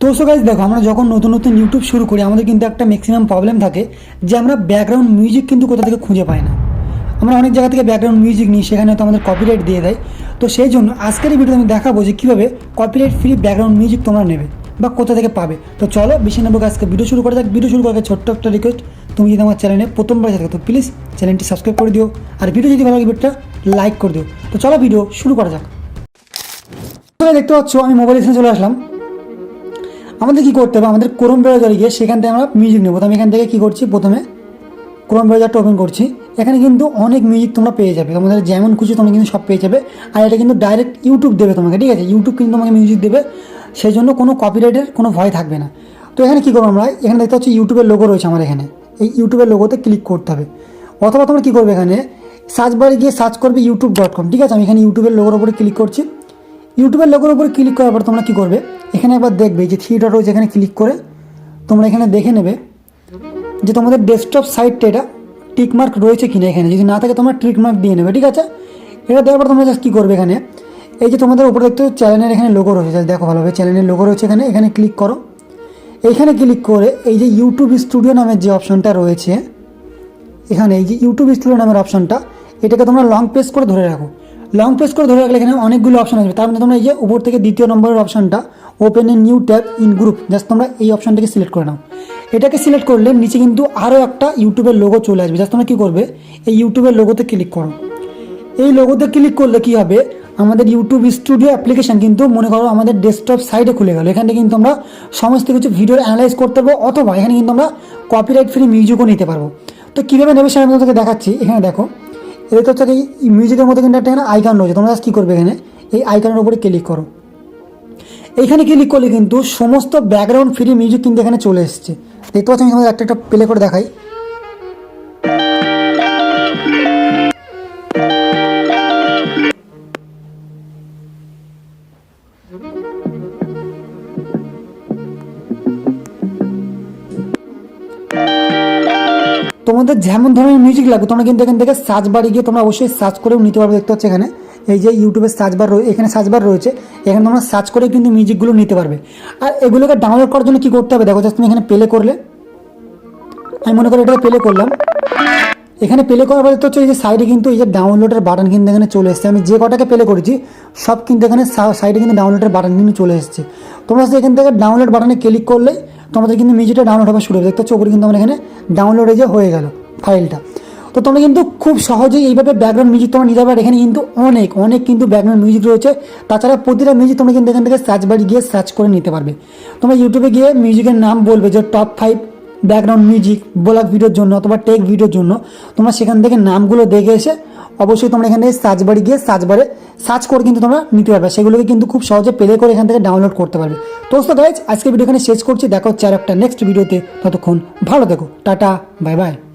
তো so guys দেখো, আমরা যখন নতুন নতুন ইউটিউব শুরু করি, আমাদের কিন্তু একটা ম্যাক্সিমাম প্রবলেম থাকে যে আমরা ব্যাকগ্রাউন্ড মিউজিক কিন্তু কোথা থেকে খুঁজে পাই না। আমরা অনেক জায়গা থেকে ব্যাকগ্রাউন্ড মিউজিক নিই, সেখানে হয়তো আমাদের কপিরাইট দিয়ে দেয়। তো সেই জন্য আজকের এই ভিডিওতে আমি দেখাবো যে কীভাবে কপিরাইট ফ্রি ব্যাকগ্রাউন্ড মিউজিক তোমরা নেবে বা কোথা থেকে পাবে। তো চলো, বেশি নেব আজকে ভিডিও শুরু করে যাক। ভিডিও শুরু করার ছোট্ট একটা রিকোয়েস্ট তুমি যদি আমার চ্যানেলে প্রথমবার থাকো, তো প্লিজ চ্যানেলটি সাবস্ক্রাইব করে দিও। আর ভিডিও যদি ভালো লাগে ভিডিওটা লাইক করে দিও। তো চলো ভিডিও শুরু করা যাক। দেখতে পাচ্ছ, আমি মোবাইল এখানে চলে আসলাম। আমাদের কি করতে হবে? আমাদের ক্রোম ব্রাউজারে গিয়ে সেখান থেকে আমরা মিউজিক নেব। আমি এখান থেকে কি করছি? প্রথমে ক্রোম ব্রাউজারটা ওপেন করছি। এখানে কিন্তু অনেক মিউজিক তোমরা পেয়ে যাবে। তোমাদের যেমন খুশি তোমরা কিন্তু সব পেয়ে যাবে। আর এটা কিন্তু ডাইরেক্ট ইউটিউব দেবে তোমাকে, ঠিক আছে? ইউটিউব কিন্তু তোমাকে মিউজিক দেবে। সেই জন্য কোনো কপিরাইটের কোনো ভয় থাকবে না। তো এখানে কী করব আমরা? এখানে দেখতে পাচ্ছি ইউটিউবের লোগো রয়েছে আমার এখানে। এই ইউটিউবের লোগোতে ক্লিক করতে হবে। অথবা তোমরা কী করবে এখানে? সার্চ বারে গিয়ে সার্চ করবে ইউটিউব ডট কম ঠিক আছে? আমি এখানে ইউটিউবের লোগোর উপরে ক্লিক করছি। ইউটিউবের লোগোর উপরে ক্লিক করার পর তোমরা কী করবে? এখানে একবার দেখবে যে থ্রি ডট রয়েছে এখানে ক্লিক করে তোমরা এখানে দেখে নেবে যে তোমাদের ডেস্কটপ সাইটটা এটা টিকমার্ক রয়েছে কিনা এখানে। যদি না থাকে তোমরা টিকমার্ক দিয়ে নেবে, ঠিক আছে? এটা দেওয়ার পর তোমরা জাস্ট কী করবে এখানে? এই যে তোমাদের উপরে দেখতে চ্যানেলের এখানে লোগো রয়েছে। দেখো ভালোভাবে, চ্যানেলের লোগো রয়েছে এখানে। এখানে ক্লিক করো। এইখানে ক্লিক করে এই যে ইউটিউব স্টুডিও নামের যে অপশনটা রয়েছে, এখানে এই যে ইউটিউব স্টুডিও নামের অপশনটা এটাকে তোমরা লং প্রেস করে ধরে রাখো। লং প্রেস করে ধরে রাখলে এখানে অনেকগুলো অপশন আসবে। তার মধ্যে তোমরা এই যে উপর থেকে দ্বিতীয় নম্বরের অপশনটা open a new tab in group just তোমরা এই অপশনটাকে সিলেক্ট করে নাও। এটাকে সিলেক্ট করলে নিচে কিন্তু আরও একটা ইউটিউবের লোগো চলে আসবে। জাস্ট তোমরা কী করবে? এই ইউটিউবের লোগোতে ক্লিক করো। এই লোগোতে ক্লিক করলে কী হবে? আমাদের ইউটিউব স্টুডিও অ্যাপ্লিকেশন কিন্তু মনে করো আমাদের ডেস্কটপ সাইডে খুলে গেল। এখানে কিন্তু আমরা সমস্ত কিছু ভিডিও অ্যানালাইজ করতে পারব অথবা এখানে কিন্তু আমরা কপিরাইট ফ্রি মিউজিকও নিতে পারব। তো কীভাবে নেবে সেটা আমি তোমাদেরকে দেখাচ্ছি। এখানে দেখো এদের হচ্ছে মিউজিকের মধ্যে কিন্তু একটা এখানে আইকন রয়েছে। তোমরা কী করবে এখানে? এই আইকনের উপরে ক্লিক করো। এইখানে ক্লিক করলে কিন্তু সমস্ত ব্যাকগ্রাউন্ড ফ্রি মিউজিক কিন্তু এখানে চলে এসেছে। দেখতে পাচ্ছি, আমি একটা একটা প্লে করে দেখাই। তোমাদের যেমন ধরনের মিউজিক লাগবে, তোমরা কিন্তু এখান থেকে সার্চ বারে গিয়ে তোমরা অবশ্যই সার্চ করেও নিতে পারবে। দেখতে পাচ্ছ এখানে? এই যে ইউটিউবের সার্চ বার এখানে সার্চ বার রয়েছে। এখানে তোমরা সার্চ করে কিন্তু মিউজিকগুলো নিতে পারবে। আর এগুলোকে ডাউনলোড করার জন্য কী করতে হবে? দেখো জাস্ট তুমি এখানে প্লে করলে। আমি মনে করি এটাকে প্লে করলাম। এখানে প্লে করার পরে তো হচ্ছে এই যে সাইডে কিন্তু এই যে ডাউনলোডের বাটন কিন্তু এখানে চলে এসেছে। আমি যে কটাকে প্লে করেছি, সব কিন্তু এখানে সাইডে কিন্তু ডাউনলোডের বাটন কিন্তু চলে এসেছে। তোমরা এখান থেকে ডাউনলোড বাটনে ক্লিক তোমাদের কিন্তু মিউজিকটা ডাউনলোড হওয়া শুরু হবে দেখতে ওপরে কিন্তু আমার এখানে ডাউনলোড যে হয়ে গেল ফাইলটা তো তোমরা কিন্তু খুব সহজেই এইভাবে ব্যাকগ্রাউন্ড মিউজিক তোমরা নিতে পারো। এখানে কিন্তু অনেক অনেক কিন্তু ব্যাকগ্রাউন্ড মিউজিক রয়েছে। তাছাড়া প্রতিটা মিউজিক তোমরা কিন্তু এখান থেকে সার্চ বাড়ি গিয়ে সার্চ করে নিতে পারবে। তোমরা ইউটিউবে গিয়ে মিউজিকের নাম বলবে যে top five background music blog ভিডিওর জন্য অথবা টেক ভিডিওর জন্য। তোমরা সেখান থেকে নামগুলো দেখে এসে অবশ্যই তোমরা এখানে সার্চ বাড়ি গিয়ে সার্চবারে সার্চ করে কিন্তু তোমরা নিতে পারবে। সেগুলোকে কিন্তু খুব সহজে প্লে করে এখান থেকে ডাউনলোড করতে পারবে। দোস্ত গাইজ আজকে ভিডিও এখানে শেষ করছি। দেখো আর একটা নেক্সট ভিডিওতে ততক্ষণ ভালো দেখো টাটা বাই বাই